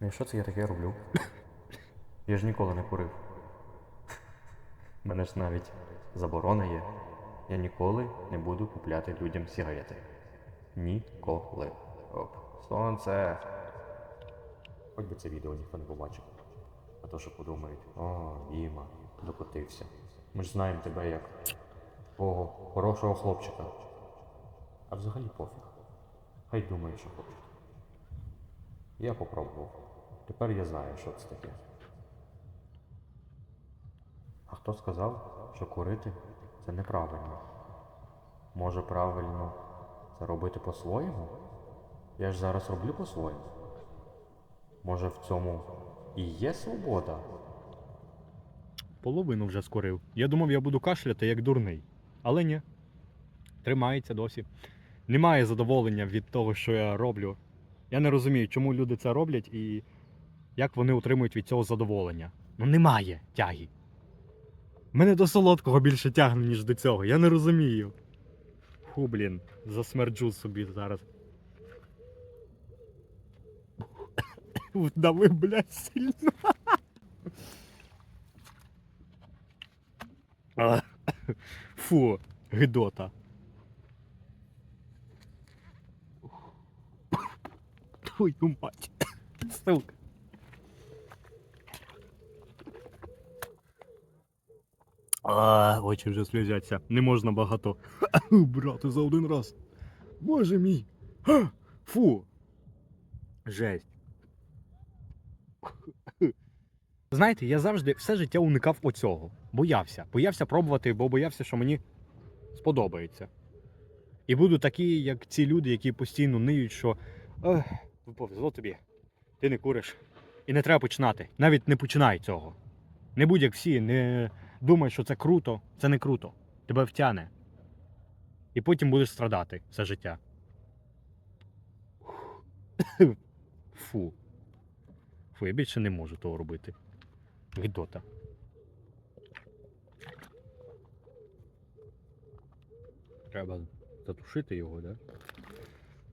Ну і що це я таке роблю? Я ж ніколи не курив. Мене ж навіть заборона є. Я ніколи не буду купляти людям сигарети. Ніколи. Оп. Сонце. Хоч би це відео ніхто не побачив. А то що подумають, о, Діма, докотився. Ми ж знаємо тебе як такого хорошого хлопчика. А взагалі пофіг. Хай думає, що хоче. Я попробував. Тепер я знаю, що це таке. А хто сказав, що курити це неправильно? Може правильно це робити по-своєму? Я ж зараз роблю по-своєму. Може в цьому і є свобода? Половину вже скорив. Я думав, я буду кашляти як дурний. Але ні. Тримається досі. Немає задоволення від того, що я роблю. Я не розумію, чому люди це роблять і як вони отримують від цього задоволення. Ну немає тяги. Мене до солодкого більше тягне, ніж до цього. Я не розумію. Фу, блін, засмерджу собі зараз. Вдавив, блядь, сильно. Фу, гидота. Твою мать. Сука. А, очі вже сльозяться. Не можна багато. Брати за один раз. Боже мій. Фу. Жесть. Знаєте, я завжди все життя уникав оцього. Боявся. Боявся пробувати, бо боявся, що мені сподобається. І буду такий, як ці люди, які постійно ниють, що «Ех, повезло тобі, ти не куриш. І не треба починати. Навіть не починай цього. Не будь як всі, не думай, що це круто, це не круто. Тебе втяне. І потім будеш страдати все життя. Фу. Фу, я більше не можу того робити. Гидота. Треба затушити його, да?